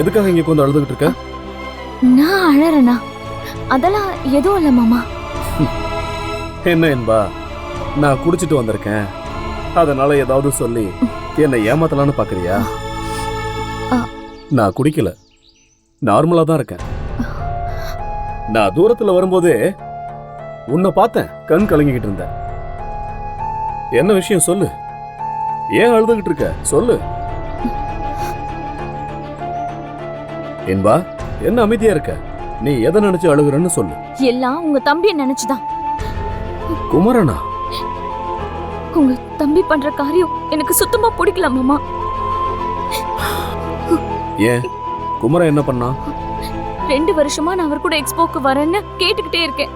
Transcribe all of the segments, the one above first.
எதுக்காக இங்க கொஞ்சம் அழுதுகிட்டு இருக்க? நான் அழறேனா? அதெல்லாம் எதுவும் இல்ல மாமா. என்ன என்பா நான் குடிச்சிட்டு வந்திருக்கேன். அதனால ஏதாவது சொல்லி என்னை ஏமாத்தலாம்னு பாக்குறியா. நான் குடிக்கல. நார்மலா தான் இருக்கேன். நான் தூரத்துல வரும்போதே உன்னை பார்த்தேன் கண் கலங்கிக்கிட்டு இருந்தேன். என்ன விஷயம் சொல்லு? ஏன் அழுதுகிட்டு இருக்க? சொல்லு. என்பா என்ன அமைதியா இருக்க? நீ எதை நினைச்சு அழுகுறன்னு சொல்லு. எல்லாம் உங்க தம்பியை நினைச்சுதான். குமரனா? உங்க தம்பி பண்ற காரியம் எனக்கு சுத்தமா பிடிக்கல மாமா. ஏன்? குமரன் என்ன பண்ணா? ரெண்டு வருஷமா நான் அவர் கூட எக்ஸ்போக்கு வரேன்னு கேட்டுக்கிட்டே இருக்கேன்.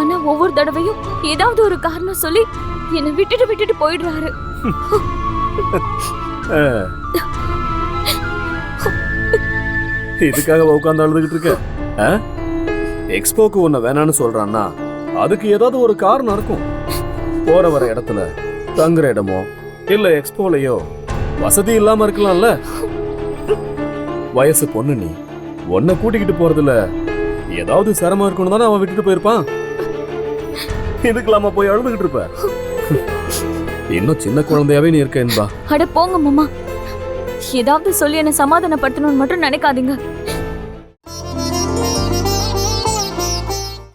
ஆனா ஒவ்வொரு தடவையும் ஏதாவது ஒரு காரணம் சொல்லி என்னை விட்டுட்டு விட்டுட்டு போயிடுறாரு. இதுக்காக உட்காந்து அழுதுகிட்டு இருக்க. எக்ஸ்போக்கு உன்னை வேணான்னு சொல்றான்னா அதுக்கு ஏதாவது ஒரு காரணம் இருக்கும். போற வர இடத்துல தங்குற இடமோ இல்ல எக்ஸ்போலையோ வசதி இல்லாம இருக்கலாம்ல? வயசு பொண்ணு நீ. உன்னை கூட்டிக்கிட்டு போறதுல ஏதாவது சிரமம் இருக்கணும் தானே அவன் விட்டுட்டு போயிருப்பான்? இதுக்கெல்லாம போய் அழுதுகிட்டு இருப்ப. இன்னும் சின்ன குழந்தையாவே நீ இருக்க என்பா அட போங்க மாமா. ஏதாவது சொல்லி என்னை சமாதானப்படுத்தணும்னு மட்டும் நினைக்காதீங்க.